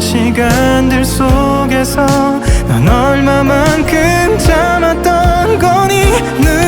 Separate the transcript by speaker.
Speaker 1: 시간들 속에서 난 얼마만큼 참았던 거니?